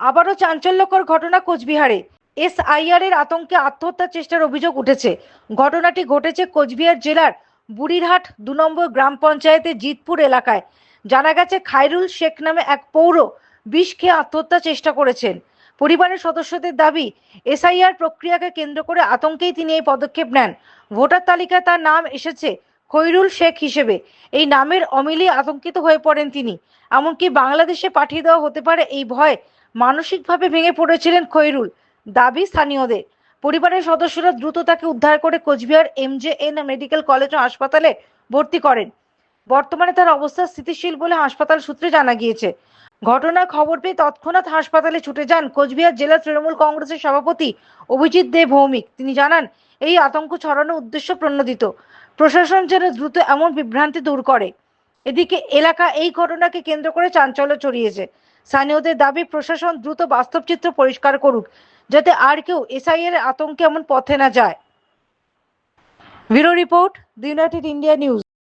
আবারও চাঞ্চল্যকর ঘটনা কোচবিহারে। এসআইআর এর আতঙ্কে আত্মহত্যার চেষ্টার অভিযোগ উঠেছে। ঘটনাটি ঘটেছে কোচবিহার জেলার বুড়িরহাট দু নম্বর গ্রাম পঞ্চায়েতের জিতপুর এলাকায়। জানা গেছে খাইরুল শেখ নামে এক পৌর বিষ খেয়ে আত্মহত্যার চেষ্টা করেছেন। পরিবারের সদস্যদের দাবি, এসআইআর প্রক্রিয়াকে কেন্দ্র করে আতঙ্কেই তিনি এই পদক্ষেপ নেন। ভোটার তালিকায় তার নাম এসেছে খৈরুল শেখ হিসেবে। এই নামের অমিলে আতঙ্কিত হয়ে পড়েন তিনি। এমনকি বাংলাদেশে পাঠিয়ে দেওয়া হতে পারে এই ভয়ে মানসিকভাবে ভেঙে পড়েছিলেন খৈরুল, দাবি স্থানীয়দের। পরিবারের সদস্যরা দ্রুত তাকে উদ্ধার করে কোচবিহার এমজেএন মেডিকেল কলেজ ও হাসপাতালে ভর্তি করেন। বর্তমানে তার অবস্থা স্থিতিশীল বলে হাসপাতাল সূত্রে জানা গিয়েছে। ঘটনার খবর পেয়ে তৎক্ষণাৎ হাসপাতালে ছুটে যান কোচবিহার জেলা তৃণমূল কংগ্রেসের সভাপতি অভিজিৎ দে ভৌমিক। তিনি জানান, এই আতঙ্ক ছড়ানোর উদ্দেশ্য প্রণোদিত। প্রশাসন যেন দ্রুত এমন বিভ্রান্তি দূর করে। এদিকে এলাকা এই ঘটনাকে কেন্দ্র করে চাঞ্চল্য ছড়িয়েছে। স্থানীয়দের দাবি, প্রশাসন দ্রুত বাস্তব চিত্র পরিষ্কার করুক, যাতে আর কেউ এসআইএর আতঙ্কে এমন পথে না যায়। Bureau report, the United India news.